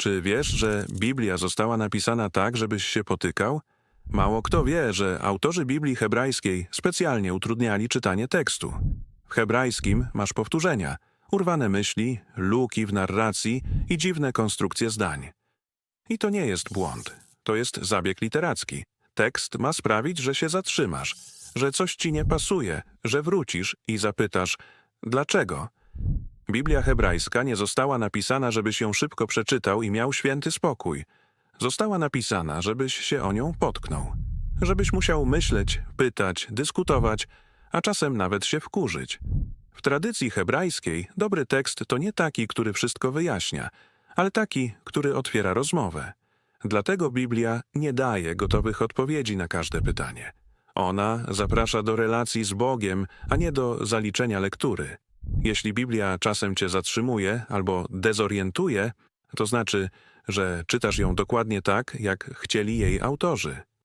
Czy wiesz, że Biblia została napisana tak, żebyś się potykał? Mało kto wie, że autorzy Biblii hebrajskiej specjalnie utrudniali czytanie tekstu. W hebrajskim masz powtórzenia, urwane myśli, luki w narracji i dziwne konstrukcje zdań. I to nie jest błąd, to jest zabieg literacki. Tekst ma sprawić, że się zatrzymasz, że coś ci nie pasuje, że wrócisz i zapytasz, dlaczego? Biblia hebrajska nie została napisana, żebyś ją szybko przeczytał i miał święty spokój. Została napisana, żebyś się o nią potknął. Żebyś musiał myśleć, pytać, dyskutować, a czasem nawet się wkurzyć. W tradycji hebrajskiej dobry tekst to nie taki, który wszystko wyjaśnia, ale taki, który otwiera rozmowę. Dlatego Biblia nie daje gotowych odpowiedzi na każde pytanie. Ona zaprasza do relacji z Bogiem, a nie do zaliczenia lektury. Jeśli Biblia czasem cię zatrzymuje albo dezorientuje, to znaczy, że czytasz ją dokładnie tak, jak chcieli jej autorzy.